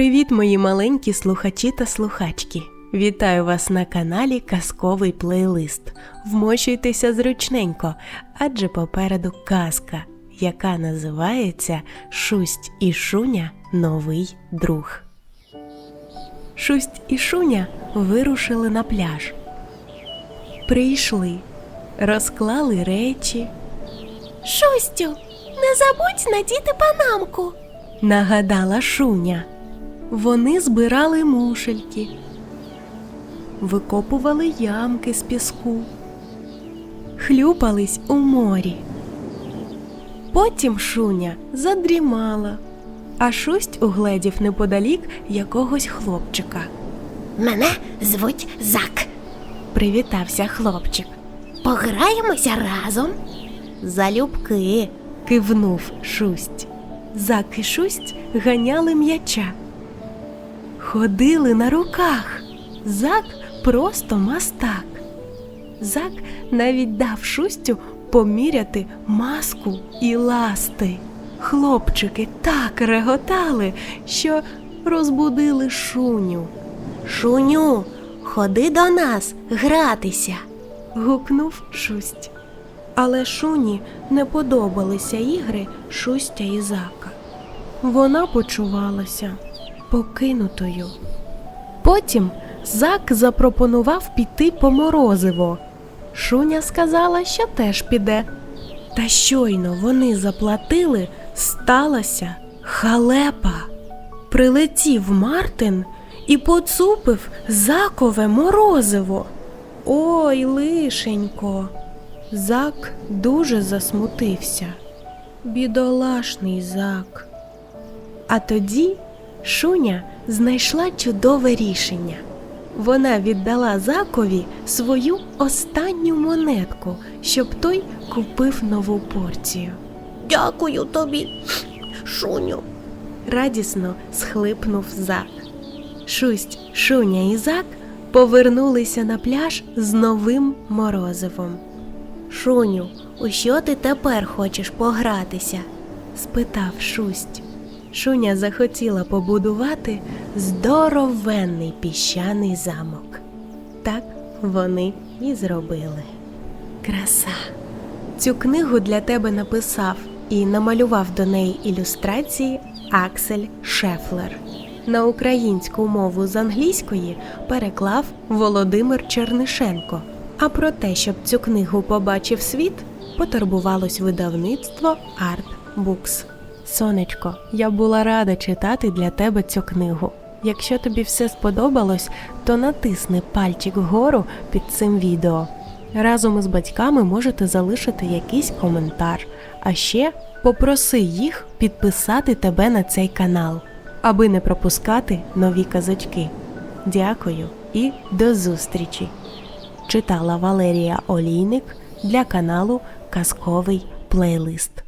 Привіт, мої маленькі слухачі та слухачки! Вітаю вас на каналі Казковий плейлист. Вмощуйтеся зручненько, адже попереду казка, яка називається Шусть і Шуня Новий друг. Шусть і Шуня вирушили на пляж. Прийшли, розклали речі, Шустю, не забудь надіти панамку. нагадала Шуня. Вони збирали мушельки, викопували ямки з піску, хлюпались у морі. Потім Шуня задрімала, а шусть угледів неподалік якогось хлопчика. Мене звуть Зак. Привітався хлопчик. Пограємося разом. Залюбки. кивнув шусть. Зак і шусть ганяли м'яча. Ходили на руках. Зак просто мастак. Зак навіть дав шустю поміряти маску і ласти. Хлопчики так реготали, що розбудили шуню. Шуню, ходи до нас гратися. гукнув шусть. Але шуні не подобалися ігри шустя і зака. Вона почувалася покинутою. Потім зак запропонував піти по морозиво. Шуня сказала, що теж піде. Та щойно вони заплатили, сталася халепа. Прилетів Мартин і поцупив закове морозиво. Ой, лишенько. Зак дуже засмутився. Бідолашний зак. А тоді Шуня знайшла чудове рішення. Вона віддала закові свою останню монетку, щоб той купив нову порцію. Дякую тобі, Шуню. Радісно схлипнув зак. Шусть, Шуня і зак повернулися на пляж з новим морозивом. Шуню, у що ти тепер хочеш погратися? спитав Шусть. Шуня захотіла побудувати здоровенний піщаний замок. Так вони і зробили. Краса. Цю книгу для тебе написав і намалював до неї ілюстрації Аксель Шефлер. На українську мову з англійської переклав Володимир Чернишенко. А про те, щоб цю книгу побачив світ, потурбувалось видавництво Art Books. Сонечко, я була рада читати для тебе цю книгу. Якщо тобі все сподобалось, то натисни пальчик вгору під цим відео. Разом із батьками можете залишити якийсь коментар, а ще попроси їх підписати тебе на цей канал, аби не пропускати нові казочки. Дякую і до зустрічі! Читала Валерія Олійник для каналу Казковий плейлист.